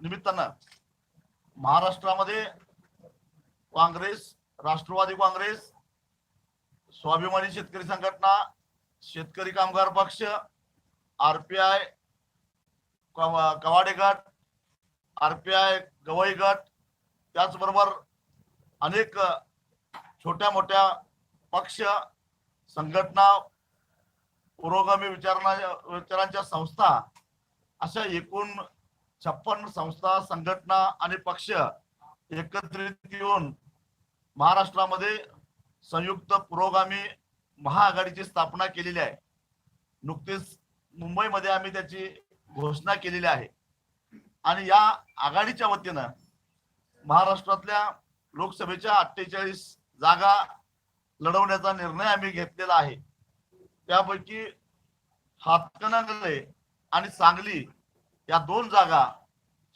निमित्तानं महाराष्ट्रामध्ये काँग्रेस राष्ट्रवादी काँग्रेस स्वाभिमानी शेतकरी संघटना शेतकरी कामगार पक्ष आरपीआय कवाडे गट आरपीआय गवई गट त्याचबरोबर अनेक छोट्या मोठ्या पक्ष संघटना पुरोगामी विचारणा विचारांच्या संस्था अशा एकूण छप्पन संस्था संघटना आणि पक्ष एकत्रित येऊन महाराष्ट्रामध्ये संयुक्त पुरोगामी महाआघाडीची स्थापना केलेली आहे. नुकतीच मुंबईमध्ये आम्ही त्याची घोषणा केलेली आहे. आणि या आघाडीच्या वतीनं महाराष्ट्रातल्या लोकसभेच्या अठ्ठेचाळीस जागा लढवण्याचा निर्णय आम्ही घेतलेला आहे. त्यापैकी हातकणंगले आणि सांगली या दोन जागा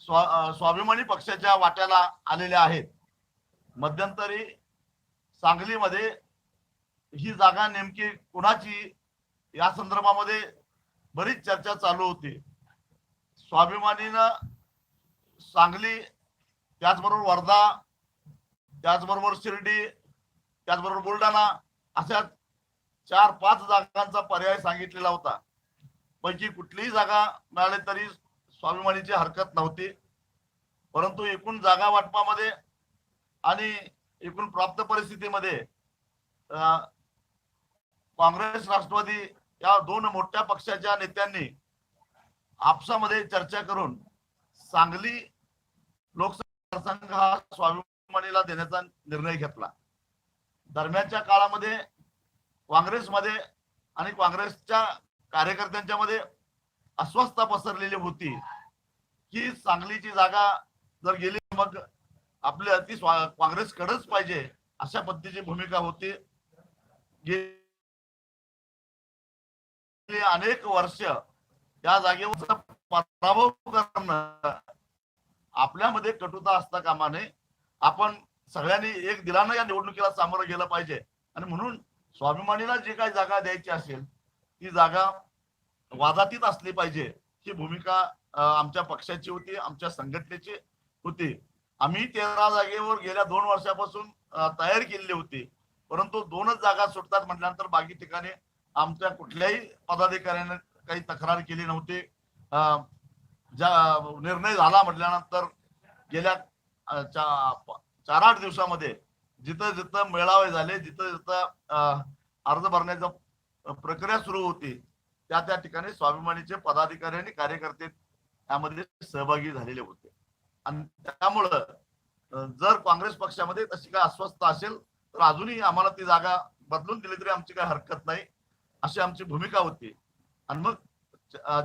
स्वा स्वाभिमानी पक्षाच्या वाट्याला आलेल्या आहेत. मध्यंतरी सांगलीमध्ये ही जागा नेमकी कुणाची या संदर्भामध्ये बरीच चर्चा चालू होती. स्वाभिमानीनं सांगली त्याचबरोबर वर्धा त्याचबरोबर शिर्डी त्याचबरोबर बुलढाणा अशा चार पाच जागांचा पर्याय सांगितलेला होता. पैकी कुठलीही जागा मिळाली तरी स्वाभिमानीची हरकत नव्हती. परंतु एकूण जागा वाटपामध्ये आणि एकूण प्राप्त परिस्थितीमध्ये काँग्रेस राष्ट्रवादी या दोन मोठ्या पक्षाच्या नेत्यांनी आपसामध्ये चर्चा करून सांगली लोकसभा मतदारसंघ हा स्वाभिमानीला देण्याचा निर्णय घेतला. दरम्यानच्या काळामध्ये काँग्रेसमध्ये आणि काँग्रेसच्या कार्यकर्त्यांच्या मध्ये अस्वस्थता पसरलेली होती. की सांगलीची जागा जर गेली मग आपल्या अति काँग्रेस काँग्रेसकडेच पाहिजे अशा पद्धतीची भूमिका होती. गेली अनेक वर्ष या जागेवर पराभव करणं आपल्यामध्ये कटुता असता कामा नये आपण सगळ्यांनी एक दिलानं या निवडणुकीला सामोरं गेलं पाहिजे. आणि म्हणून स्वाभिमानीला जी काही जागा द्यायची असेल ती जागा वादातीत असली पाहिजे ही भूमिका आमच्या पक्षाची होती आमच्या संघटनेची होती. आम्ही तेरा जागेवर गेल्या दोन वर्षापासून तयार केलेली होती. परंतु दोनच जागा सुटतात म्हटल्यानंतर बाकी ठिकाणी आमच्या कुठल्याही पदाधिकाऱ्याने काही तक्रार केली नव्हती. ज्या निर्णय झाला म्हटल्यानंतर गेल्या चार आठ दिवसामध्ये जिथं जिथं मेळावे झाले जिथं जिथं अर्ज भरण्याचा प्रक्रिया सुरू होती त्या त्या ठिकाणी स्वाभिमानीचे पदाधिकारी आणि कार्यकर्ते त्यामध्ये सहभागी झालेले होते. आणि त्यामुळं जर काँग्रेस पक्षामध्ये तशी काय अस्वस्थ असेल तर अजूनही आम्हाला ती जागा बदलून दिली तरी आमची काही हरकत नाही अशी आमची भूमिका होती. आणि मग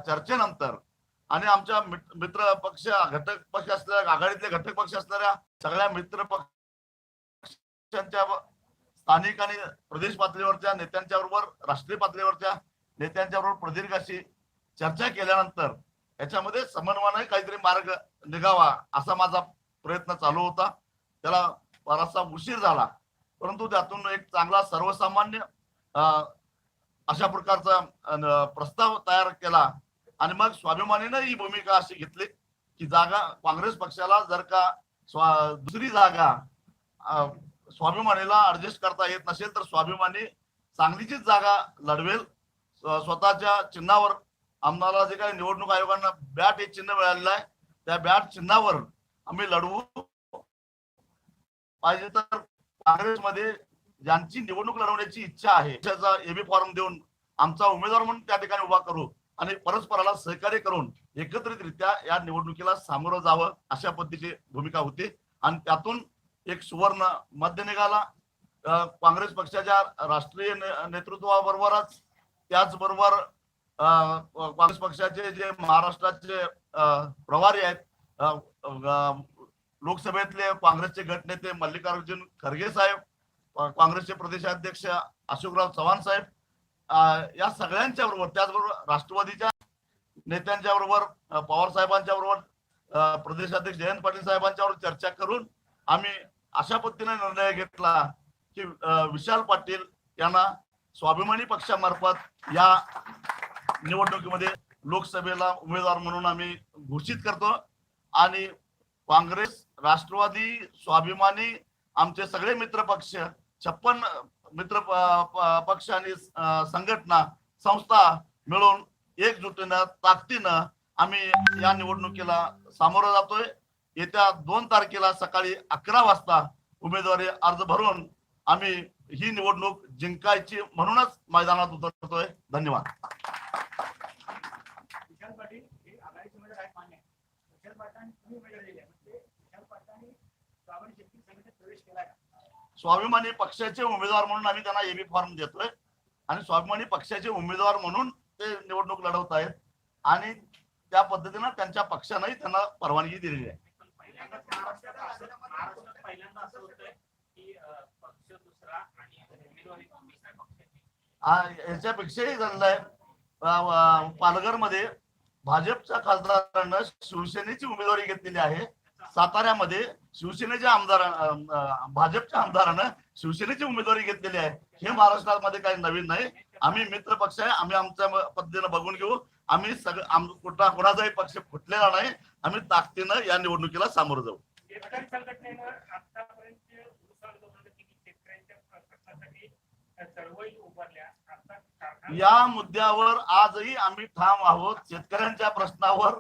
चर्चेनंतर आणि आमच्या मित्र पक्ष घटक पक्ष असलेल्या आघाडीतले घटक पक्ष असणाऱ्या सगळ्या मित्र पक्षांच्या स्थानिक आणि प्रदेश पातळीवरच्या नेत्यांच्या बरोबर राष्ट्रीय पातळीवरच्या नेत्यांच्या बरोबर प्रदीर्घ अशी चर्चा केल्यानंतर याच्यामध्ये समन्वयाने काहीतरी मार्ग निघावा असा माझा प्रयत्न चालू होता. त्याला बराचसा उशीर झाला. परंतु त्यातून एक चांगला सर्वसामान्य अशा प्रकारचा प्रस्ताव तयार केला आणि मग स्वाभिमानीनं ही भूमिका अशी घेतली की जागा काँग्रेस पक्षाला जर का स्वा- दुसरी जागा स्वाभिमानीला ऍडजस्ट करता येत नसेल तर स्वाभिमानी चांगलीचीच जागा लढवेल. स्वतःच्या चिन्हावर आम्हाला जे काही निवडणूक आयोगांना बॅट हे चिन्ह मिळालेलं आहे. त्या बॅट चिन्हावर आम्ही लढवू. पाहिजे तर काँग्रेसमध्ये ज्यांची निवडणूक लढवण्याची इच्छा आहे त्याचा एबी फॉर्म देऊन आमचा उमेदवार म्हणून त्या ठिकाणी उभा करू आणि परस्पराला सहकार्य करून एकत्रितरित्या या निवडणुकीला सामोरं जावं अशा पद्धतीची भूमिका होती. आणि त्यातून एक सुवर्ण मध्य निघाला. काँग्रेस पक्षाच्या राष्ट्रीय ने- नेतृत्वाबरोबरच त्याचबरोबर काँग्रेस पक्षाचे जे महाराष्ट्राचे प्रभारी आहेत लोकसभेतले काँग्रेसचे गटनेते मल्लिकार्जुन खरगे साहेब काँग्रेसचे प्रदेशाध्यक्ष अशोकराव चव्हाण साहेब या सगळ्यांच्या बरोबर त्याचबरोबर राष्ट्रवादीच्या नेत्यांच्या बरोबर पवार साहेबांच्या बरोबर प्रदेशाध्यक्ष जयंत पाटील साहेबांच्या बरोबर चर्चा करून आम्ही अशा पद्धतीने निर्णय घेतला की विशाल पाटील यांना स्वाभिमानी पक्षामार्फत या निवडणुकीमध्ये लोकसभेला उमेदवार म्हणून आम्ही घोषित करतो. आणि काँग्रेस राष्ट्रवादी स्वाभिमानी आमचे सगळे मित्र पक्ष छप्पन मित्र पक्ष आणि संघटना संस्था मिळून एकजुटीनं ताकदीनं आम्ही या निवडणुकीला सामोरं जातोय. येत्या दोन तारखेला सकाळी अकरा वाजता उमेदवारी अर्ज भरून आम्ही ही निवडणूक जिंकायची म्हणूनच मैदानात उतरतोय. धन्यवाद. म्हणजे? स्वाभिमानी पक्षाचे उमेदवार म्हणून आम्ही त्यांना एबी फॉर्म देतोय. आणि स्वाभिमानी पक्षाचे उमेदवार म्हणून ते निवडणूक लढवत आहेत. आणि त्या पद्धतीनं त्यांच्या पक्षानंही त्यांना परवानगी दिलेली आहे. याच्यापेक्षाही झालेलं आहे. पालघरमध्ये भाजपच्या खासदारांना शिवसेनेची उमेदवारी घेतलेली आहे. साताऱ्यामध्ये शिवसेनेच्या आमदार भाजपच्या आमदारानं शिवसेनेची उमेदवारी घेतलेली आहे. हे महाराष्ट्रामध्ये काही नवीन नाही. आम्ही मित्र पक्ष आहे. आम्ही आमच्या पद्धतीनं बघून घेऊ. आम्ही सगळं कुठला कोणाचाही पक्ष फुटलेला नाही. आम्ही ताकदीनं या निवडणुकीला सामोरं जाऊ शेतकरी संघटनेनं आतापर्यंत ऊस आंदोलन केली शेतकऱ्यांच्या प्रश्नासाठी चळवळी आता या मुद्द्यावर आजही आम्ही ठाम आहोत. शेतकऱ्यांच्या प्रश्नावर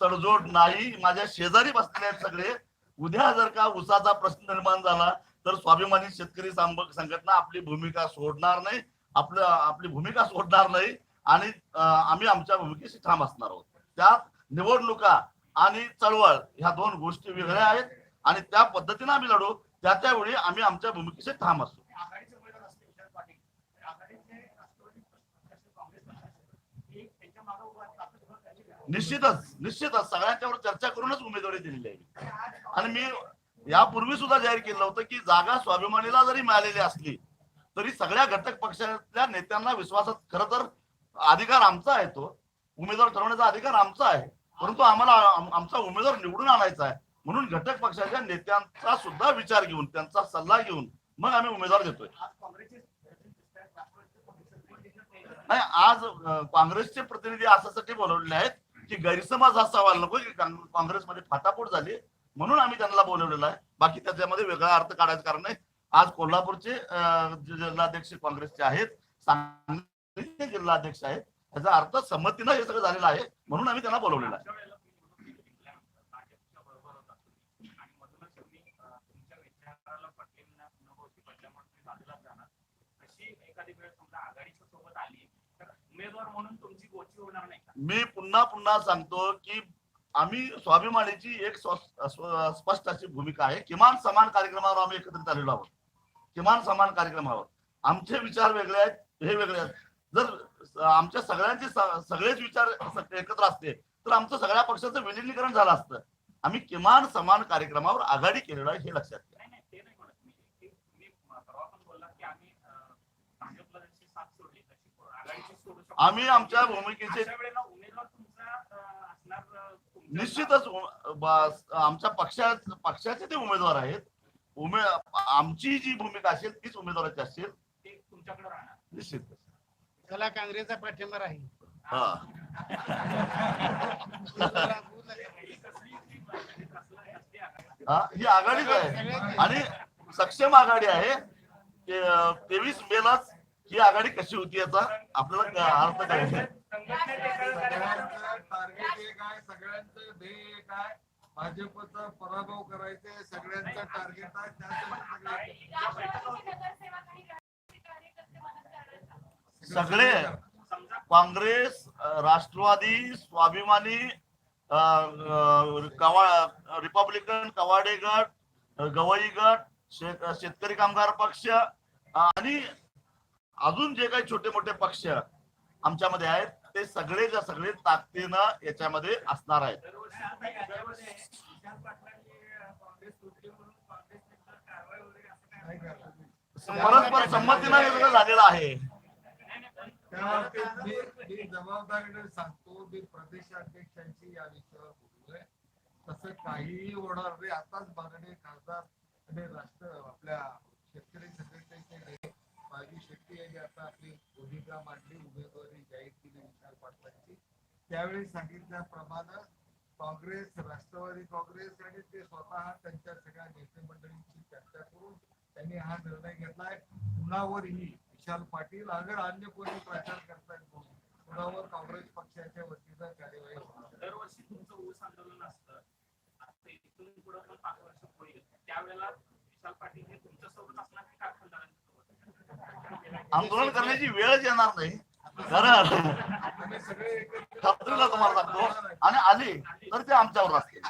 तडजोड नाही. माझ्या शेजारी बसलेले आहेत सगळे. उद्या जर का उसाचा प्रश्न निर्माण झाला तर स्वाभिमानी शेतकरी संघटना आपली भूमिका सोडणार नाही. आपलं आपली भूमिका सोडणार नाही. आणि आम्ही आमच्या भूमिकेशी ठाम असणार आहोत. त्यात निवडणुका आणि चळवळ ह्या दोन गोष्टी वेगळ्या आहेत. आणि त्या पद्धतीने आम्ही लढू. त्या त्यावेळी आम्ही आमच्या भूमिकेशी ठाम असू आघाडीचे उमेदवार असते विशाल पाटील तर आघाडीचे राष्ट्रवादी पक्ष असेल, काँग्रेस पक्ष असेल, हे त्यांच्या मागे उभा राहून आपण उभं राहिली का? निश्चितच निश्चितच. सगळ्यांच्यावर चर्चा करूनच उमेदवारी दिलेली आहे. आणि मी यापूर्वी सुद्धा जाहीर केलं होतं की जागा स्वाभिमानीला जरी मिळालेली असली तरी सगळ्या घटक पक्षातल्या नेत्यांना विश्वासात खर तर अधिकार आमचा आहे तो. उमेदवार ठरवण्याचा अधिकार आमचा आहे. परंतु आम्हाला आमचा उमेदवार निवडून आणायचा आहे. म्हणून घटक पक्षाच्या नेत्यांचा सुद्धा विचार घेऊन त्यांचा सल्ला घेऊन मग आम्ही उमेदवार देतोय आज काँग्रेसचे प्रतिनिधी दिसत आहेत, राष्ट्रवादीचे काँग्रेसचे प्रतिनिधी दिसत नाहीत. नाही आज काँग्रेसचे प्रतिनिधी अशासाठी बोलवलेले आहेत की गैरसमज असा नको की काँग्रेसमध्ये फाटाफूट झाली म्हणून आम्ही त्यांना बोलवलेलं आहे. बाकी त्याच्यामध्ये वेगळा अर्थ काढायचं कारण नाही. आज कोल्हापूरचे जिल्हाध्यक्ष काँग्रेसचे आहेत सांगलीचे जिल्हाध्यक्ष आहेत त्याचा अर्थ संमतीनं हे सगळं झालेलं आहे म्हणून आम्ही त्यांना बोलवलेलं आहे मागच्या वेळेला तुम्ही निवडणूक जिंकल्यानंतर भाजपच्या बरोबर होता तुम्ही. आणि मधूनच तुम्ही अं, तुमच्या विचाराला पटलेल्या न गोष्टी पटल्यामुळे तुम्ही बाजूला जाणार अशी एखादी वेळ समजा आघाडीच्या सोबत आली तर उमेदवार म्हणून तुमची गोची होणार नाही का? मी पुन्हा पुन्हा सांगतो की आम्ही स्वाभिमानीची एक स्व- स्व- स्पष्ट अशी भूमिका आहे. किमान समान कार्यक्रमावर आम्ही एकत्रित आलेलो आहोत. किमान समान कार्यक्रमावर. आमचे विचार वेगळे आहेत हे वेगळे आहेत. जर आमच्या सगळ्यांचे स- सगळेच विचार स- एकत्र असते तर आमचं सगळ्या पक्षाचं विलिनीकरण झालं असतं. आम्ही किमान समान कार्यक्रमावर आघाडी केलेलो आहे हे लक्षात घ्या नाही नाही ते नाही म्हणत मी ते तुम्ही परवा पण बोलला की आम्ही अं, भाजपला जशी साथ सोडली तशी आघाडीची सोडू शकतो आम्ही आमच्या भूमिकेचे निश्चितच आमच्या पक्षा पक्षाचे ते उमेदवार आहेत. उमे आमची जी भूमिका असेल तीच उमेदवाराची असेल. ते तुमच्याकडे राहणार. निश्चित त्याला काँग्रेसचा पाठिंबा राहील. हा, ही आघाडीच आहे. आणि सक्षम आघाडी आहे. तेवीस मेलाच ही आघाडी कशी होती याचा आपल्याला अर्थ करायचा सगळ्यांचं ध्येय एक आहे. भाजपचा पराभव करायचे सगळ्यांचं टार्गेट आहे सगळे काँग्रेस राष्ट्रवादी स्वाभिमानी कवा रिपब्लिकन कवाडे गट गवई गट शेत- शेतकरी कामगार पक्ष आणि अजून जे काही छोटे मोठे पक्ष आमच्यामध्ये आहेत ते सगळेच्या सगळे ताकदीनं याच्यामध्ये असणार आहेत. परस्पर संमतीनं हे सगळं झालेलं आहे. मी जबाबदारीने सांगतो मी प्रदेशाध्यक्षांची या विषयावर बोललोय तसं काहीही होणार नाही. आताच माननीय खासदार आणि राष्ट्र आपल्या शेतकरी संघटनेचे नेते शेट्टी यांनी आता आपली भूमिका मांडली. उमेदवारी जाहीर केली विशाल पाटलांची. त्यावेळी सांगितल्याप्रमाणे काँग्रेस राष्ट्रवादी काँग्रेस आणि ते स्वतः त्यांच्या सगळ्या नेते मंडळींची चर्चा करून त्यांनी हा निर्णय घेतलाय. कुणावरही विशाल पाटील अगर अन्य कोणी प्रचार करतायत कुणावर काँग्रेस पक्षाच्या वतीनं कार्यवाही होणार? दरवर्षी तुमचं ऊस आंदोलन असतं. आता इथून पुढे पण पाच वर्ष होईल त्यावेळेला विशाल पाटील हे तुमच्यासोबत असणार की कारखानदारांच्या आंदोलन करण्याची वेळच येणार नाही. कारण आम्ही तुम्हाला सांगतो. आणि आले तर ते आमच्यावर असतील.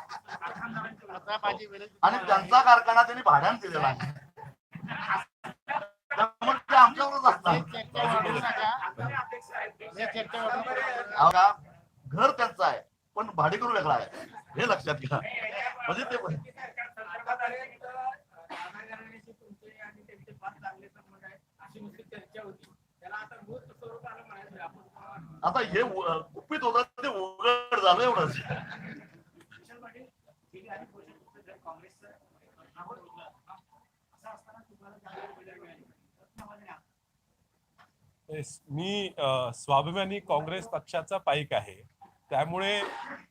आणि त्यांचा कारखाना त्यांनी भाड्याने दिलेला आहे. त्यामुळे ते आमच्यावरच असणार. घर त्यांचं आहे. पण भाडेकरू वेगळा आहे. हे लक्षात घ्या. म्हणजे ते मी स्वाभिमानी काँग्रेस पक्षाचा पाईक आहे. त्यामुळे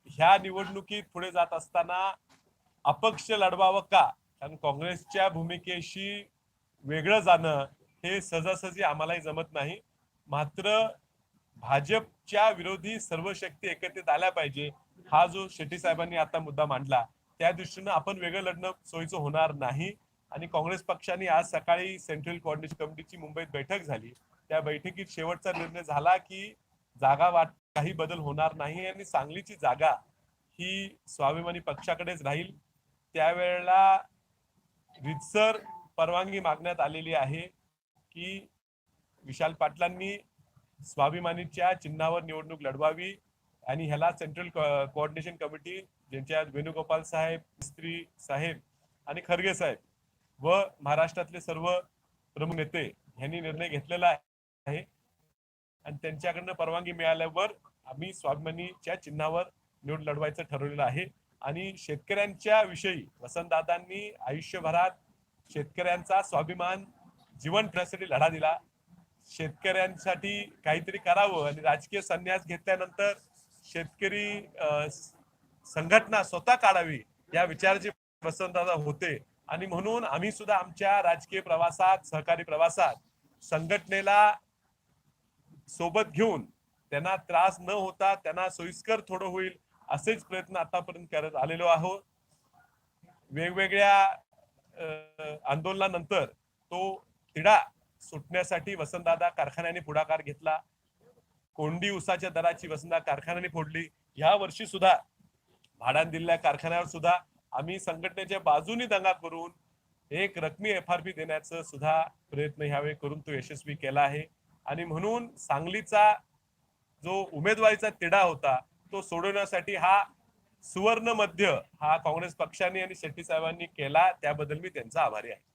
ह्या निवडणुकीत पुढे जात असताना अपक्ष लढवावं का? कारण काँग्रेसच्या भूमिकेशी वेगळं जाणं हे सहजासहजी आम्हालाही जमत नाही. मात्र भाजपच्या विरोधी सर्व शक्ती एकत्रित आल्या पाहिजे हा जो शेट्टी साहेबांनी आता मुद्दा मांडला त्या दृष्टीनं आपण वेगळं लढणं सोयीचं होणार नाही. आणि काँग्रेस पक्षाने आज सकाळी सेंट्रल कोऑर्डिनेशन कमिटीची मुंबईत बैठक झाली. त्या बैठकीत शेवटचा निर्णय झाला की जागा वाट काही बदल होणार नाही आणि सांगलीची जागा ही स्वाभिमानी पक्षाकडेच राहील. त्यावेळेला रितसर परवानगी मागण्यात आलेली आहे की विशाल पाटलांनी स्वाभिमानीच्या चिन्हावर निवडणूक लढवावी आणि ह्याला सेंट्रल कोऑर्डिनेशन कमिटी ज्यांच्या वेणुगोपाल साहेब स्त्री साहेब आणि खरगे साहेब व महाराष्ट्रातले सर्व प्रमुख नेते यांनी निर्णय घेतलेला आहे. आणि त्यांच्याकडनं परवानगी मिळाल्यावर आम्ही स्वाभिमानीच्या चिन्हावर निवड लढवायचं ठरवलेलं आहे. आणि शेतकऱ्यांच्या विषयी वसंतदादांनी आयुष्यभरात शेतकऱ्यांचा स्वाभिमान जीवन ठेवण्यासाठी लढा दिला. शेतकऱ्यांसाठी काहीतरी करावं आणि राजकीय संन्यास घेतल्यानंतर शेतकरी संघटना स्वतः काढावी या विचाराचे वसंतदादा होते. आणि म्हणून आम्ही सुद्धा आमच्या राजकीय प्रवासात सहकारी प्रवासात संघटनेला सोबत घेऊन त्यांना त्रास न होता त्यांना सोयीस्कर थोडं होईल असेच प्रयत्न आतापर्यंत करत आलेलो आहोत. वेगवेगळ्या आंदोलनानंतर तो तिढा सुटण्यासाठी वसंतदादा कारखान्याने पुढाकार घेतला. कोंडी उसाच्या दराची वसंतदा कारखान्याने फोडली. या वर्षी सुद्धा भाड्यान दिलेल्या कारखान्यावर सुद्धा आम्ही संघटनेच्या बाजूनी दंगा करून एक रकमी एफ आर पी देण्याचा सुद्धा प्रयत्न ह्यावेळी करून तो यशस्वी केला आहे. आणि म्हणून सांगलीचा जो उमेदवारीचा तिढा होता तो सोडवण्यासाठी हा सुवर्ण मध्य हा काँग्रेस पक्षाने आणि शेट्टी साहेबांनी केला त्याबद्दल मी त्यांचा आभारी आहे.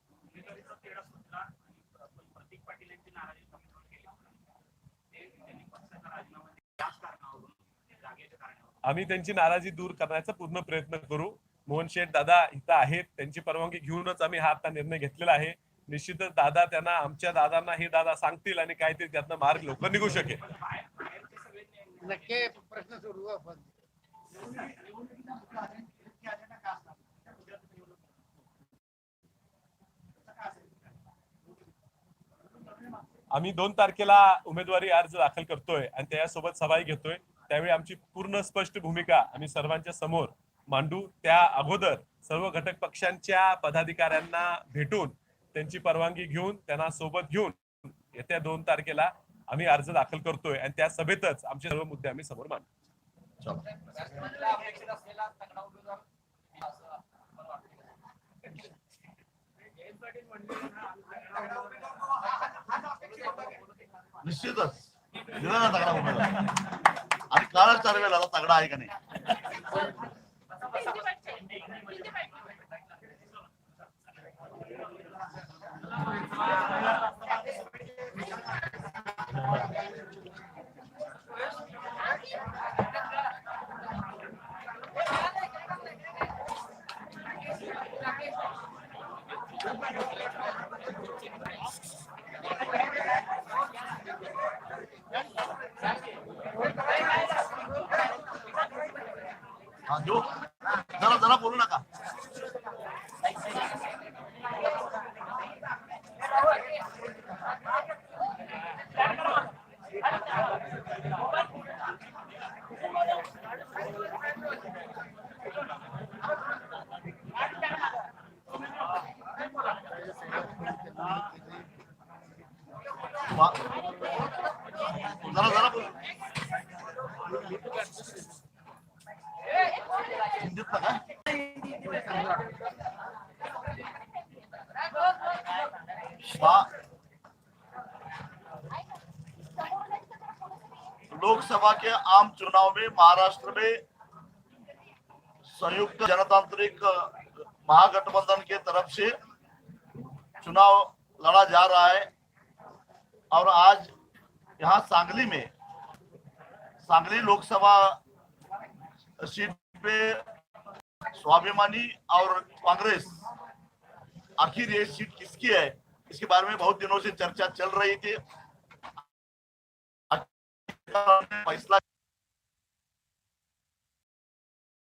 आम्ही त्यांची नाराजी दूर करण्याचा पूर्ण प्रयत्न करू. मोहन शेठ दादा इथं आहेत त्यांची परवानगी घेऊनच आम्ही हा आता निर्णय घेतलेला आहे. निश्चितच दादा त्यांना आमच्या दादांना हे दादा सांगतील आणि काहीतरी त्यातनं मार्ग लवकर निघू शकेल. नक्की प्रश्न आम्ही दोन तारखेला उमेदवारी अर्ज दाखल करतोय आणि त्यासोबत सभाही घेतोय. त्यावेळी आमची पूर्ण स्पष्ट भूमिका आम्ही सर्वांच्या समोर मांडू. त्या अगोदर सर्व घटक पक्षांच्या पदाधिकाऱ्यांना भेटून त्यांची परवानगी घेऊन त्यांना सोबत घेऊन येत्या दोन तारखेला आम्ही अर्ज दाखल करतोय. आणि त्या सभेतच आमचे सर्व मुद्दे आम्ही समोर मांडू. जयंत पाटील म्हणले ना, निश्चितच. दिला ना तगडा उमेदवार आणि काळच ठरवेल आता तगडा आहे का नाही? Thank you. आम चुनाव में महाराष्ट्र में संयुक्त जनतांत्रिक महागठबंधन के तरफ से चुनाव लड़ा जा रहा है। और आज यहाँ सांगली में सांगली लोकसभा सीट पे स्वाभिमानी और कांग्रेस आखिर ये सीट किसकी है? इसके बारे में बहुत दिनों से चर्चा चल रही थी। फैसला